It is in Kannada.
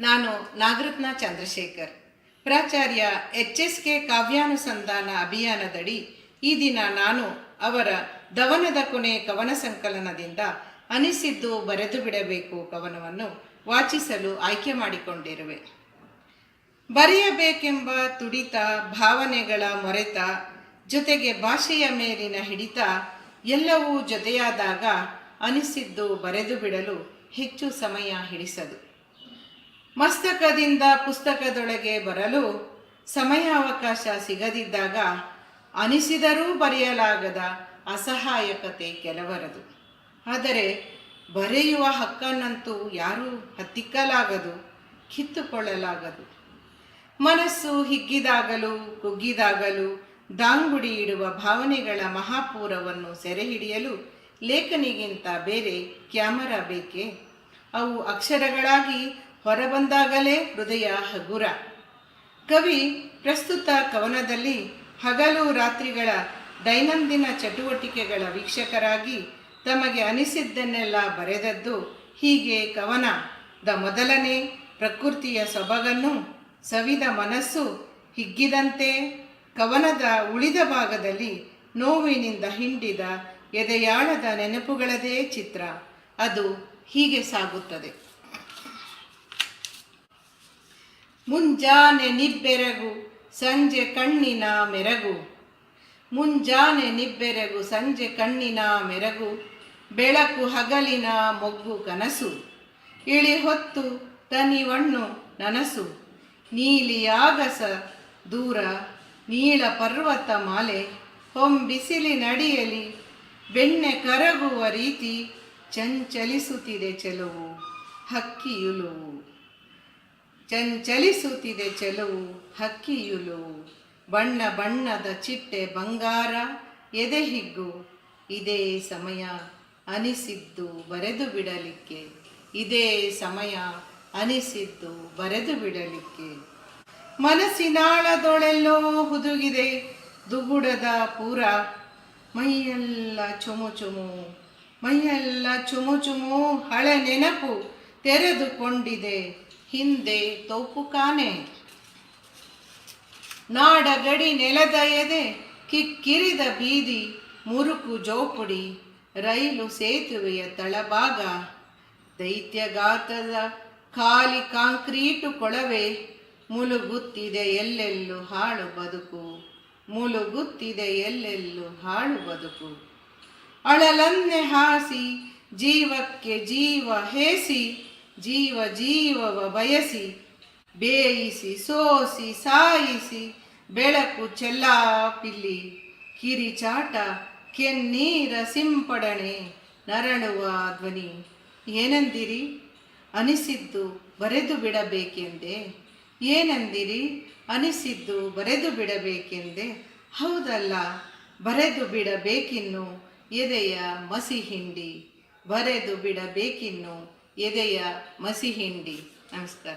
ನಾನು ನಾಗರತ್ನ ಚಂದ್ರಶೇಖರ್. ಪ್ರಾಚಾರ್ಯ ಎಚ್ ಎಸ್ ಕೆ ಕಾವ್ಯಾನುಸಂಧಾನ ಅಭಿಯಾನದಡಿ ಈ ದಿನ ನಾನು ಅವರ ದವನದ ಕೊನೆ ಕವನ ಸಂಕಲನದಿಂದ ಅನಿಸಿದ್ದು ಬರೆದು ಬಿಡಬೇಕು ಕವನವನ್ನು ವಾಚಿಸಲು ಆಯ್ಕೆ ಮಾಡಿಕೊಂಡಿರುವೆ. ಬರೆಯಬೇಕೆಂಬ ತುಡಿತ, ಭಾವನೆಗಳ ಮೊರೆತ, ಜೊತೆಗೆ ಭಾಷೆಯ ಮೇಲಿನ ಹಿಡಿತ ಎಲ್ಲವೂ ಜೊತೆಯಾದಾಗ ಅನಿಸಿದ್ದು ಬರೆದು ಬಿಡಲು ಹೆಚ್ಚು ಸಮಯ ಹಿಡಿಸದು. ಮಸ್ತಕದಿಂದ ಪುಸ್ತಕದೊಳಗೆ ಬರಲು ಸಮಯಾವಕಾಶ ಸಿಗದಿದ್ದಾಗ ಅನಿಸಿದರೂ ಬರೆಯಲಾಗದ ಅಸಹಾಯಕತೆ ಕೆಲವರದು. ಆದರೆ ಬರೆಯುವ ಹಕ್ಕನ್ನಂತೂ ಯಾರೂ ಹತ್ತಿಕ್ಕಲಾಗದು, ಕಿತ್ತುಕೊಳ್ಳಲಾಗದು. ಮನಸ್ಸು ಹಿಗ್ಗಿದಾಗಲೂ ಕುಗ್ಗಿದಾಗಲೂ ದಾಂಗುಡಿ ಇಡುವ ಭಾವನೆಗಳ ಮಹಾಪೂರವನ್ನು ಸೆರೆ ಹಿಡಿಯಲು ಲೇಖನಿಗಿಂತ ಬೇರೆ ಕ್ಯಾಮರಾ ಬೇಕೇ? ಅವು ಅಕ್ಷರಗಳಾಗಿ ಹೊರಬಂದಾಗಲೇ ಹೃದಯ ಹಗುರ. ಕವಿ ಪ್ರಸ್ತುತ ಕವನದಲ್ಲಿ ಹಗಲು ರಾತ್ರಿಗಳ ದೈನಂದಿನ ಚಟುವಟಿಕೆಗಳ ವೀಕ್ಷಕರಾಗಿ ತಮಗೆ ಅನಿಸಿದ್ದನ್ನೆಲ್ಲ ಬರೆದದ್ದು ಹೀಗೆ ಕವನ. ದ ಮೊದಲನೇ ಪ್ರಕೃತಿಯ ಸೊಬಗನ್ನು ಸವಿದ ಮನಸ್ಸು ಹಿಗ್ಗಿದಂತೆ ಕವನದ ಉಳಿದ ಭಾಗದಲ್ಲಿ ನೋವಿನಿಂದ ಹಿಂಡಿದ ಎದೆಯಾಳದ ನೆನಪುಗಳದೇ ಚಿತ್ರ. ಅದು ಹೀಗೆ ಸಾಗುತ್ತದೆ. ಮುಂಜಾನೆ ನಿಬ್ಬೆರಗು, ಸಂಜೆ ಕಣ್ಣಿನ ಮೆರಗು. ಮುಂಜಾನೆ ನಿಬ್ಬೆರಗು, ಸಂಜೆ ಕಣ್ಣಿನ ಮೆರಗು. ಬೆಳಕು ಹಗಲಿನ ಮೊಗ್ಗು ಕನಸು. ಇಳಿ ಹೊತ್ತು ತನಿವಣ್ಣು ನನಸು. ನೀಲಿಯಾಗಸ ದೂರ ನೀಳ ಪರ್ವತ ಮಾಲೆ. ಹೊಂಬಿಸಿಲಿನಡಿಯಲಿ ಬೆಣ್ಣೆ ಕರಗುವ ರೀತಿ ಚಂಚಲಿಸುತ್ತಿದೆ ಚೆಲುವು ಹಕ್ಕಿಯುಲುವು ಚಂಚಲಿಸುತ್ತಿದೆ ಚೆಲುವು ಹಕ್ಕಿಯುಲು ಬಣ್ಣ ಬಣ್ಣದ ಚಿಟ್ಟೆ ಬಂಗಾರ, ಎದೆ ಹಿಗ್ಗು, ಇದೇ ಸಮಯ ಅನಿಸಿದ್ದು ಬರೆದು ಬಿಡಲಿಕ್ಕೆ, ಇದೇ ಸಮಯ ಅನಿಸಿದ್ದು ಬರೆದು ಬಿಡಲಿಕ್ಕೆ. ಮನಸ್ಸಿನಾಳದೊಳೆಲ್ಲೋ ಹುದುಗಿದೆ ದುಗುಡದ ಪೂರ, ಮೈಯೆಲ್ಲ ಚುಮು ಚುಮು, ಮೈಯೆಲ್ಲ ಚುಮು ಚುಮು ಹಳೆ ನೆನಪು ತೆರೆದುಕೊಂಡಿದೆ. ಹಿಂದೆ ತೋಪು ಕಾನೆ. ನಾಡ ಗಡಿ ನೆಲದ ಎದೆ, ಕಿಕ್ಕಿರಿದ ಬೀದಿ, ಮುರುಕು ಜೋಪುಡಿ, ರೈಲು ಸೇತುವೆಯ ತಳಭಾಗ. ದೈತ್ಯಗಾತದ ಖಾಲಿ ಕಾಂಕ್ರೀಟು ಕೊಳವೆ ಮುಳುಗುತ್ತಿದೆ ಎಲ್ಲೆಲ್ಲೂ ಹಾಳು ಬದುಕು. ಮುಳುಗುತ್ತಿದೆ ಎಲ್ಲೆಲ್ಲೂ ಹಾಳು ಬದುಕು. ಅಳಲನ್ನೆ ಹಾಸಿ, ಜೀವಕ್ಕೆ ಜೀವ ಹೇಸಿ ಜೀವ ಜೀವವ ಬಯಸಿ, ಬೇಯಿಸಿ, ಸೋಸಿ, ಸಾಯಿಸಿ, ಬೆಳಕು ಚೆಲ್ಲಾಪಿಲ್ಲಿ, ಕಿರಿಚಾಟ, ಕೆನ್ನೀರ ಸಿಂಪಡಣೆ, ನರಳುವ ಧ್ವನಿ. ಏನಂದಿರಿ? ಅನಿಸಿದ್ದು ಬರೆದು ಬಿಡಬೇಕೆಂದೆ. ಏನಂದಿರಿ? ಅನಿಸಿದ್ದು ಬರೆದು ಬಿಡಬೇಕೆಂದೆ. ಹೌದಲ್ಲ, ಬರೆದು ಬಿಡಬೇಕಿನ್ನು ಎದೆಯ ಮಸಿ ಹಿಂಡಿ, ಬರೆದು ಬಿಡಬೇಕಿನ್ನು ಎದೆಯ ಮಸಿ ಹಿಂಡಿ ನಮಸ್ಕಾರ.